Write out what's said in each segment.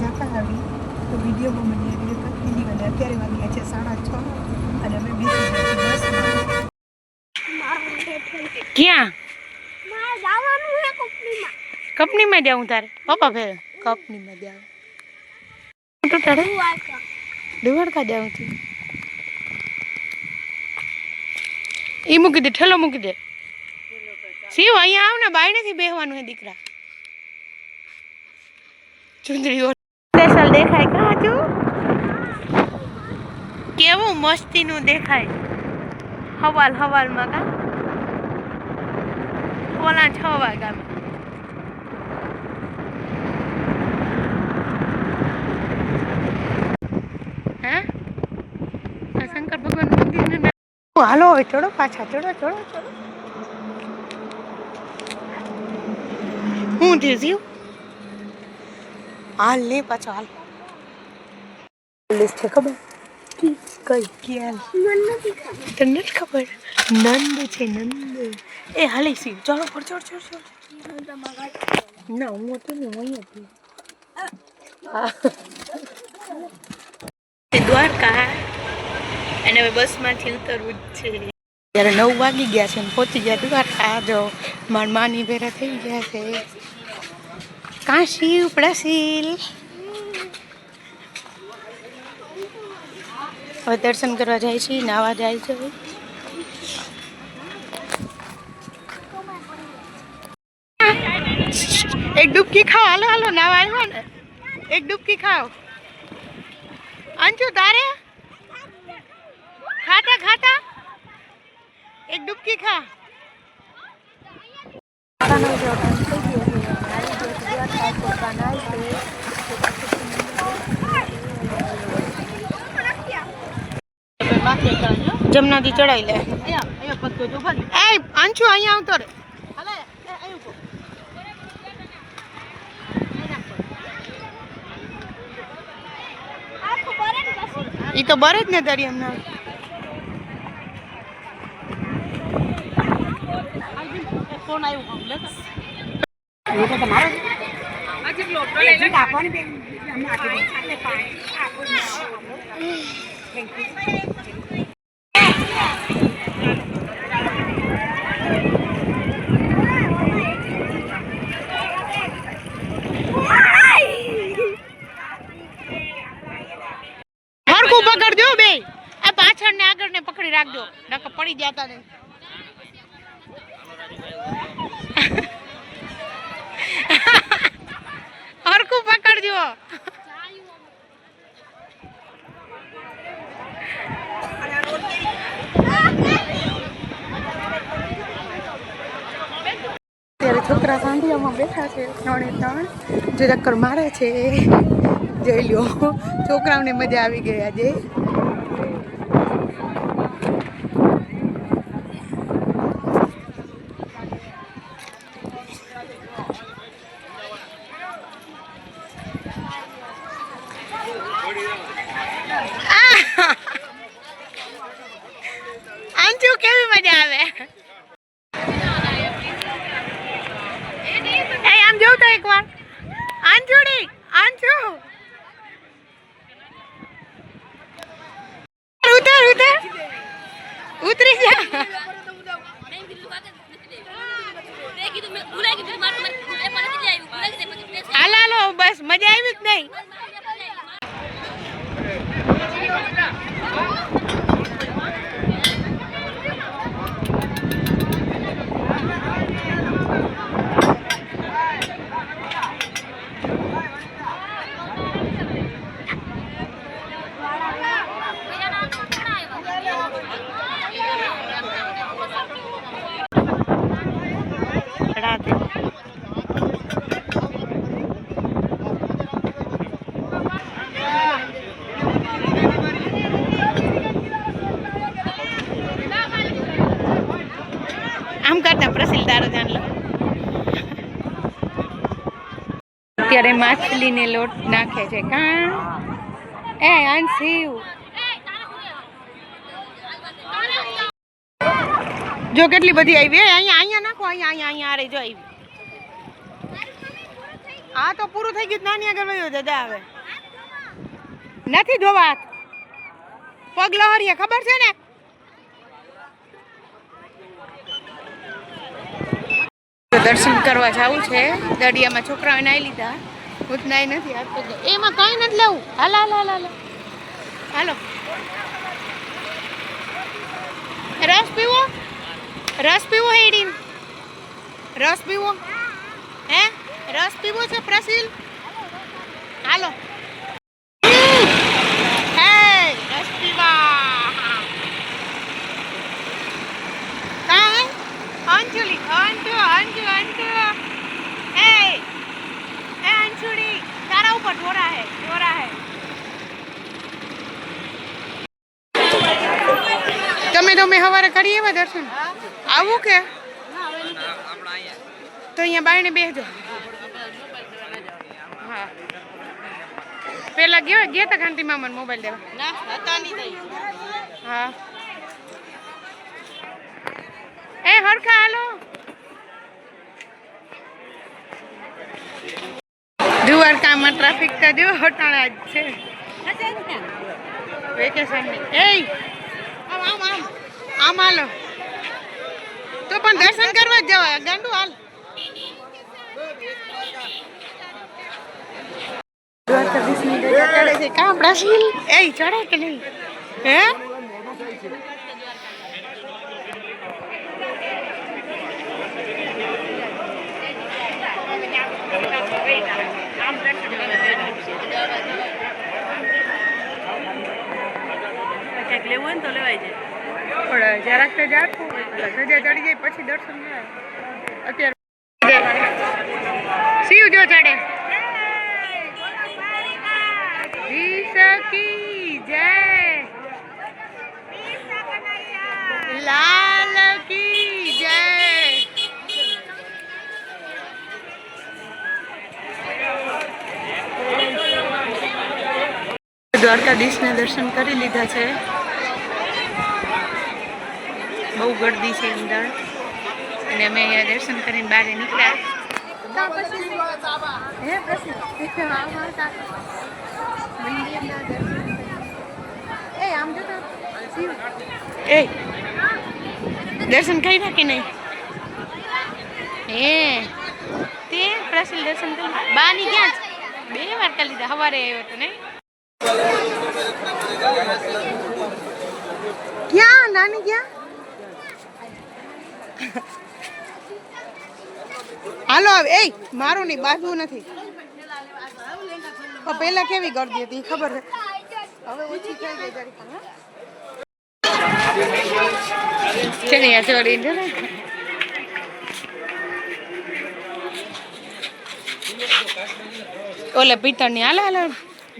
જતા આવી તો વિડીયોમાં મને વીડિયો કન્ટિન્યુ અને અત્યારે વાગ્યા છે સાડા છ અને અમે બેસી ક્યાં? મારે જવાનું છે કંપનીમાં. કંપનીમાં જાઉં તારે? પપ્પા ફેર. કંપનીમાં જાઉં. તો તારે? દ્વારકા. જાઉં છું. એ મૂકી દે ઠેલો મૂકી દે. શિવ અહીંયા આવ ને બાય નથી બેહવાનું હે દીકરા. ચુંદડીઓ દેખાય કાજુ કેવું મસ્તીનું દેખાય? હવાલ હવાલમાં કા? ઓલા છ વાગ્યામાં હાલો, હવે ચડો પાછા, ચડો ચડો ચડો. હું થયું હાલ ને પાછો, હાલ. પોલીસ છે ખબર? કઈ ક્યાં? મને નથી ખબર તને નથી ખબર? નંદ છે નંદ. એ હાલે સી ચાલો પર ચડ ચડ ચડ ના હું હતું ને હું હતી દ્વારકા અને હવે બસમાંથી ઉતરવું જ છે. ત્યારે નવ વાગી ગયા છે ને પહોંચી ગયા દ્વારકા. જો મારા માની ભેરા થઈ ગયા છે. કાશી ઉપડાશીલ હવે દર્શન કરવા જાય છે નાવા જાય છે એક ડૂબકી ખાઓ હાલો હાલો નાવા આવ્યો ને. એક ડૂબકી ખાઓ. અંજુ તારે? ખાતા ખાતા એક ડૂબકી ખા. જમનાથી ચડાવી લે. એ અંશુ અહીંયા આવતો રે. ઈ તો બરે જ ને તારી હમણાં હરખું પકડજો બે આ પાછળ ને આગળ ને પકડી રાખજો. નકર પડી જતા ને હરખું પકડજો. અત્યારે છોકરા સાંધિયામાં બેઠા છે, ત્રણે ત્રણ. જે ચક્કર મારે છે જોઈ લ્યો. છોકરાઓને મજા આવી ગઈ આજે. આહ! કેવી મજા આવે એ આમ જોઉં તો એકવાર અંજુડી અંજુ ઉતર ઉતર ઉતરી જા હાલ હાલો બસ મજા આવી જ નહીં રાતે માછલીને લોટ નાખે છે. કાં? એ અંશીવ જો કેટલી બધી આવી. અહીંયા અહીંયા નાખો, અહીંયા અહીંયા અહીંયા આરે જો આવી. આ તો પૂરું થઈ ગયું, નાની આગળ વયો દાદા હવે. નથી હાથ. પગ લહરીએ, ખબર છે ને? દર્શન કરવા જવું છે. દરિયામાં છોકરાઓને આવી લીધા. હું નથી આપતો એમાં કઈ નથી લેવું. હાલ હાલ હાલ હાલો. હાલો. રસ પીવો? રસ પીવો હેડીન રસ પીવો? હે? રસ પીવો છે પ્રસિલ? હાલો. હે રસ પીવા. કાંઈ? અંજુલી અંજુ અંજુ અંજુ એ એ અંજુડી તારા ઉપર ઢોરા હે ઢોરા હે તમે તો મેં સવારે કરી એવા દર્શન? આવું કે? તો અહીંયા બાયણે બેસજો હા. પેલા ગયો ગયા તા કાંતિ મામાને મોબાઈલ દેવા? હા. એ હરખા હાલો. દ્વારકામાં ટ્રાફિક તો જો હટાણા જ છે. વેકેશન એ આમ આમ. આમ આમ હાલો તો પણ દર્શન કરવા જ જવાય ગાંડુ હાલ દ્વારકાધીશની ધજા ચડે છે કાં બ્રાસીલ એ ચડે કે નહીં હે કંઈક લેવું હોય ને તો લેવાય જાય પણ જરાક તો જાતું ધજા ચડી જાય પછી દર્શન થાય. અત્યારે શિવ જો ચડે કી જય. લાલ કી જય. દ્વારકાધીશના દર્શન કરી લીધા છે. બહુ ગરદી છે અંદર અને અમે અહીંયા દર્શન કરીને બહાર નીકળ્યા. એ દર્શન કર્યા કે નહીં? હે તે પ્રસિદ્ધ દર્શન કરી. બાની ક્યાં છે? બે વાર કરી લીધા સવારે આવ્યો તો ને ક્યાં? નાની ક્યાં? હાલો હવે એ મારું નહીં બાજવું નથી. પહેલા કેવી ગરદી હતી ખબર છે. હવે ઓછી થઈ ગઈ જરી ચણિયા ચોળી છે ને? ઓલે પિત્તળની હાલે હાલે?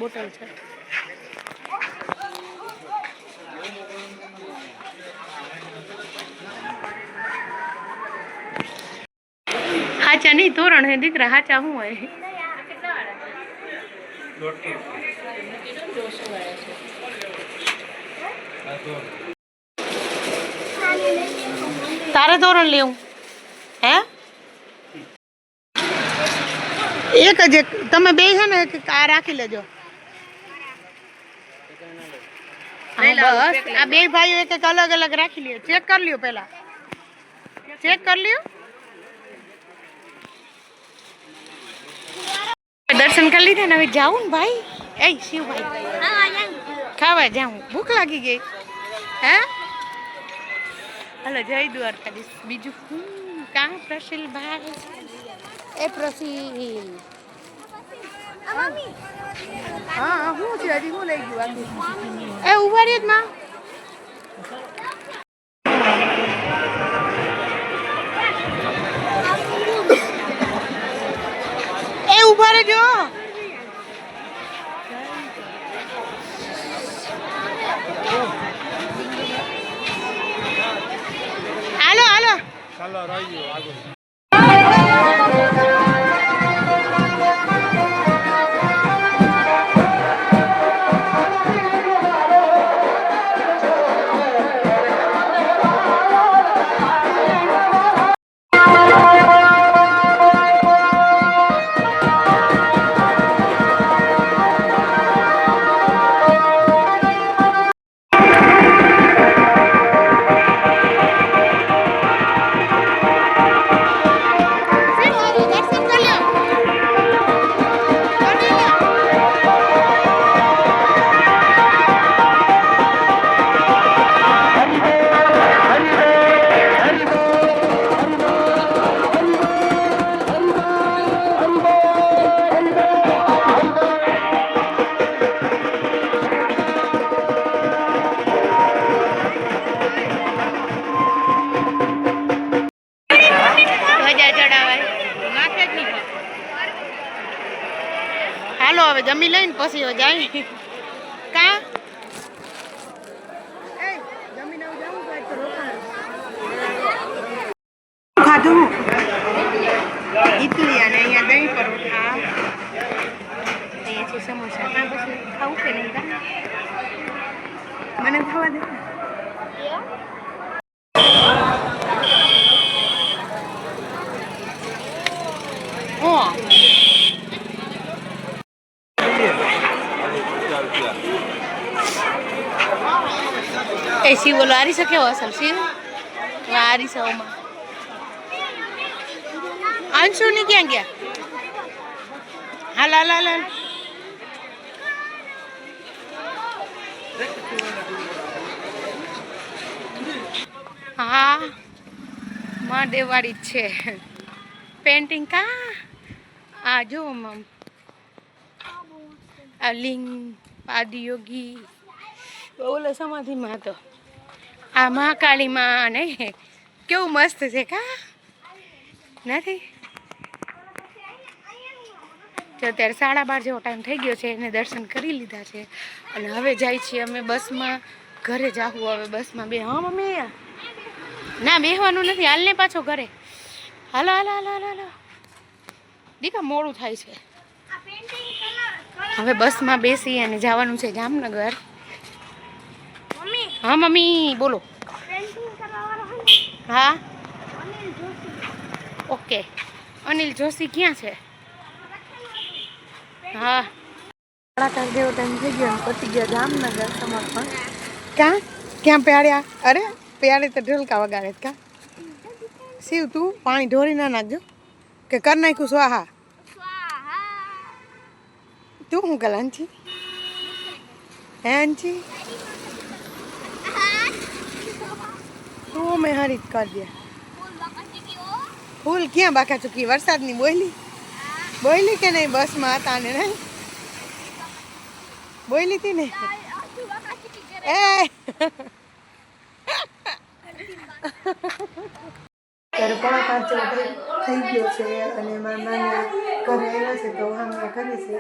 બોટલ છે. હાચા નહીં તોરણ હે દીકરા હાચા શું હોય? તારે તોરણ લેવું? હે? એક જ એક તમે બે છે ને એક આ રાખી લેજો. હા, બસ. આ બે ભાઈઓ એક એક અલગ અલગ રાખી લ્યો. ચેક કરી લ્યો પહેલા. ચેક કરી લ્યો. દર્શન કરી લીધા ને હવે જાઉં ને ભાઈ. એ શિવભાઈ ખાવા જાઉં. ભૂખ લાગી ગઈ. હે? હલો જય દ્વારકાધીશ. બીજું? કાં પ્રસિલ ભાઈ? એ પ્રસિલ. હા હું છે હજી હું લઈ ગયું એ ઊભા રહી જ માં ઊભા રહેજો હાલો હાલો. ચાલો રહી ગયો આગળ. જમી લઈને પછી જાય કા ખાધું ઇડલી અને અહીંયા દહીં પરોઠા અહીંયા છે સમોસા પછી ખાવું કે નહીં કાં મને ખાવા દે ઓ એ શિવ બોલો આરી શકે કેવો અસલ? શિવ? આરી સૌમાં અંશુ ની ક્યાં ગયા? હાલ હાલ હાલ હા માં જ છે. પેન્ટિંગ કા? આ જો, મમ. આ લિંગ આદિયોગી ઓલો સમાધિમાં હતો આ મહાકાળીમાં ને કેવું મસ્ત છે કા? નથી? તો અત્યારે સાડા બાર જેવો ટાઈમ થઈ ગયો છે એને દર્શન કરી લીધા છે. અને હવે જાય છીએ અમે બસમાં. ઘરે જાવું હવે બસમાં બે. હા મમ્મી. ના બેહવાનું નથી. હાલ ને પાછો ઘરે. હાલો હાલો હાલો હાલો હાલો. દીકા મોડું થાય છે. હવે બસમાં બેસી અને જવાનું છે જામનગર. હા મમ્મી બોલો. હે? હા ઓકે. અનિલ જોશી ક્યાં છે? હા. કલાકાર જેવો ટાઈમ થઈ ગયો પતી ગયો જામનગર સમર્પણ. ક્યાં? ક્યાં પ્યાડ્યા અરે પ્યારે તો ઢોલકા વગાડે કા શિવ તું પાણી ઢોરી ના નાખજો. કે કર નાખ્યું સ્વાહા? તું શું કર અંચી હે અંચી તું હરીત કરી દે. ફૂલ ક્યાં બાકા ચૂકી? વરસાદની બોયલી? બોયલી કે નહીં? બસમાં હતા ને, નહીં? બોયલી હતી ને? ત્યારે થઈ ગયો છે અને મારા નાના ઘરે આવ્યા છે તો હમણાં કરે છે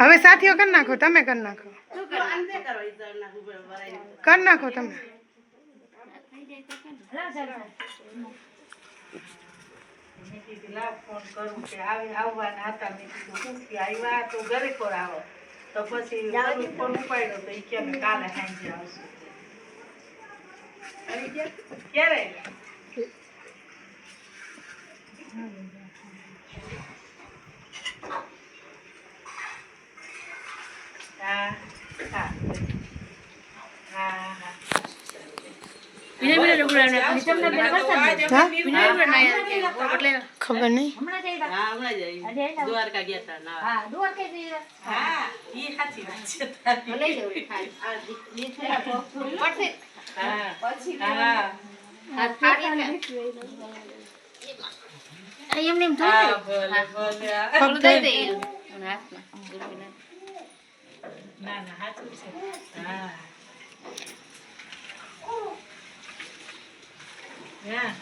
હવે સાથીઓ કરી નાખો તમે કરી નાખો. કરી નાખો? તમે. ફોન કરું કે આવી આવવાના હતા મેં કીધું. શું કે આવ્યા તો ઘરે કોર આવો? તો પછી ફોન ઉપાડ્યો તો એ કે કાલે સાંજે આવશે. ક્યારે? ખબર નહીં. દ્વારકા ગયા હતા ના હા ઈ સાચી વાત છે તારી. હા હા હા ભલે ભલે ના ના સાચું છે. હા. હા.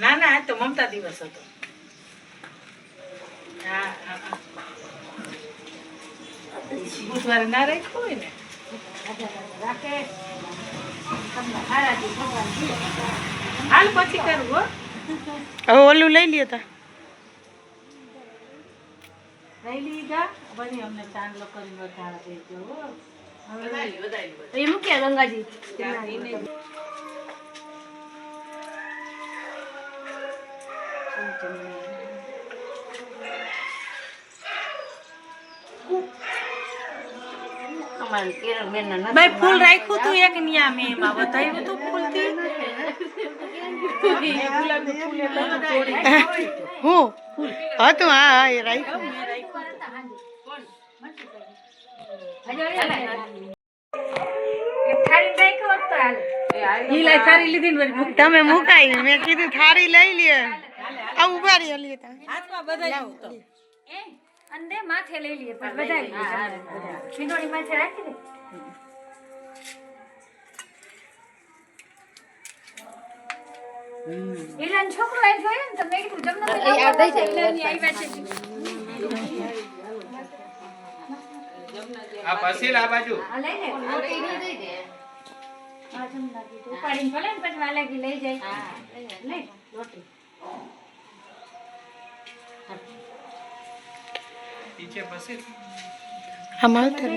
ના ના આજ તો મમતા દિવસ હતો. હા હા હા. બુધવારે ના રાખ્યું હોય ને? રાખે. હાલ પછી કરવું હો. હવે ઓલું લઈ લ્યો તા. લઈ લીધા. બની અમને ચાંદલો કરી વધારે દેજો હો એ મૂક્યા ગંગાજી. ભાઈ ફૂલ રાખ્યું તું એક ન્યા મેં એમાં બતાવ્યું તું ફૂલથી હું. હતું હા? હા એ રાખ્યું. તમે મુકાઈ મેં કીધું થારી લઈ લે. આ ઊભા રહી લે તા અંદે માથે લઈ લઈએ પણ વધારે ખીંડોળી માથે રાખી દે. ઈલાન છોકરો ને કીધું આવ્યા છે. આ પસીલ આ બાજુ. આ લઈ લે. આ જમના કીધું ઉપાડીને ભલે ને પછી વાલાગી લઈ જાય. લઈ રોટી નીચે પસીલ આમાં ઉતરે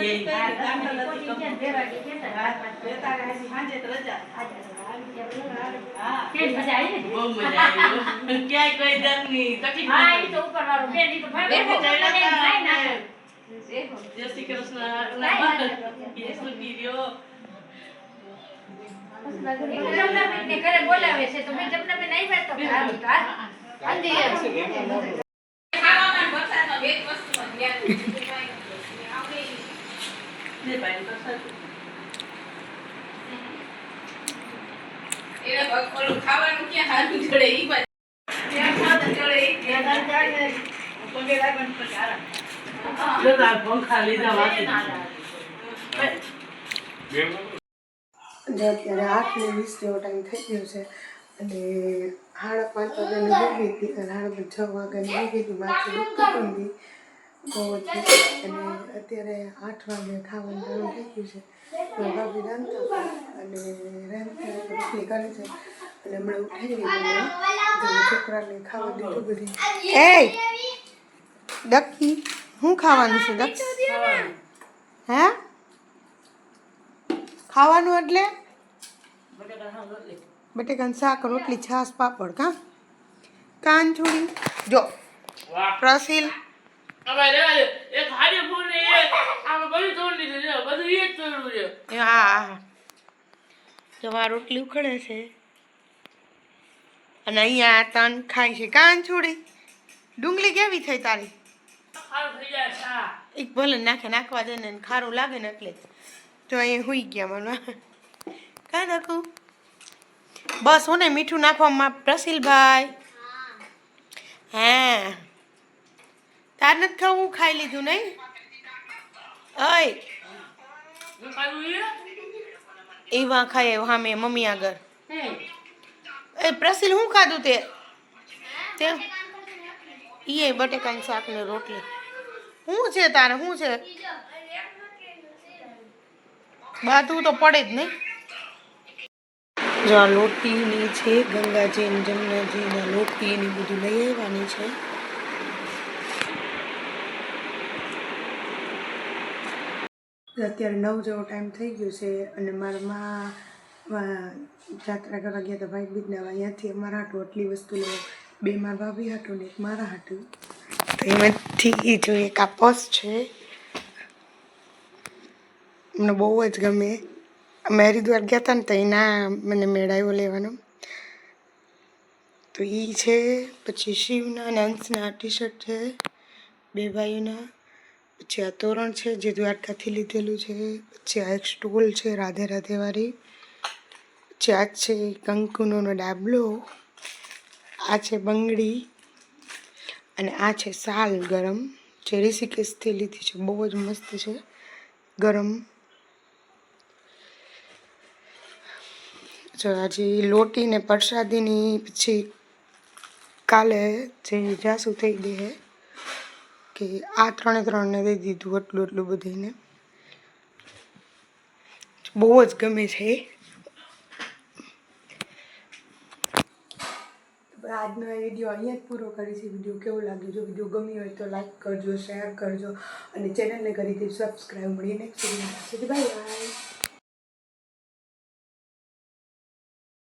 હા ધર્મી દે કોઈ જગ્યાએ ભેરાગી કેતા કેવી મજા આવી ને? બહુ મજા આવી ક્યાંય કોઈ જાતની તકલીફ હા નથી ઈ તો ઉપર વાળો બેન ઈ તો ભાઈ બહુ મને ખાઈ નાખે જય શ્રી કૃષ્ણ યસુ કીર્યો જમનાબેનને ઘરે બોલાવે છે તો મેં જમનાબેન આવ્યા તો હારું તો હાલ. ને ભાઈ પ્રસાદ જોતા પંખા લીધા વાસી જેવો ટાઈમ થઈ ગયો છે અને સાડા પાંચ વાગ્યાની મૂકી હતી છ વાગ્યાની મૂકી હતી માથું દુખતું બહુ અને અત્યારે આઠ વાગે ખાવાનું ચાલુ થઈ ગયું છે. મારા ભાભી રાંધતા અને રાંધતા રોટલી કરે છે. અને હમણાં ઉઠાઈ છોકરાને ખાવા દીધું બધી. એ ડક્કી શું ખાવાનું છે દક્ષ હે? ખાવાનું એટલે? બટેકાનું શાક રોટલી, છાશ, પાપડ, કાં? કાન છોડી જો પ્રસિલ એક હારી ફૂલ એ આમાં બધું તોડી લીધું બધું એ જ તોડ્યું છે. હા. જો આ રોટલી ઉખડે છે? અને અહીંયા તન ખાય છે. કાન છોડી. ડુંગળી કેવી થઈ તારી? ખારું થઈ જાય શા એક ભલે નાખે નાખવા દે ને ખારું લાગે ને એટલે. તો અહીંયા હુઈ ગયા મને. કા નાખું? બસ હું ને મીઠું નાખવામાં પ્રસિલભાઈ. હા. તાર નથી ખાવું? ખાઈ લીધું નહીં. અય. એ એવા ખાય હા મેં મમ્મી આગળ. એ પ્રસિલ શું ખાધું તે? તે? બટેકાની શાક ને રોટલી. શું છે તારે? શું છે? બાધું તો પડે જ નહીં. જો આ લોટીની છે ગંગાજી જમનાજીના લોટી ને બધું લઈ આવવાની છે. અત્યારે નવ જેવો ટાઈમ થઈ ગયો છે અને મારા માં જાત્રા કરવા ગયા હતા ભાઈ બીજના અહીંયાથી અમારા હાટું આટલી વસ્તુ લેવા બે મારા ભાભી હાટું ને એક મારા હાટું. તો એમાંથી જોઈએ એક આ છે. મને બહુ જ ગમે. અમે હરિદ્વાર ગયા હતા ને તો એના મને મેળાયો લેવાનો. તો એ છે, પછી શિવના અને અંશના ટી શર્ટ છે, બે ભાઈઓના. પછી આ તોરણ છે જે દ્વારકાથી લીધેલું છે. પછી આ એક સ્ટોલ છે રાધે રાધેવાળી પછી આ છે કંકુનોનો ડાબલો. આ છે બંગડી. અને આ છે સાલ ગરમ, જે ઋષિકેશથી લીધી છે. બહુ જ મસ્ત છે, ગરમ. જો હજી લોટી ને પ્રસાદીની પછી કાલે જે જાસુ થઈ ગઈ હે કે આ ત્રણે ત્રણને દઈ દીધું એટલું એટલું બધાને. બહુ જ ગમે છે આજનો આ વીડિયો અહીંયા જ પૂરો કરીશું વીડિયો કેવો લાગ્યો? જો વીડિયો ગમ્યો હોય તો લાઈક કરજો, શેર કરજો અને ચેનલને કરી દેજો સબસ્ક્રાઈબ મળીને નેક્સ્ટ વીડિયો બાય બાય.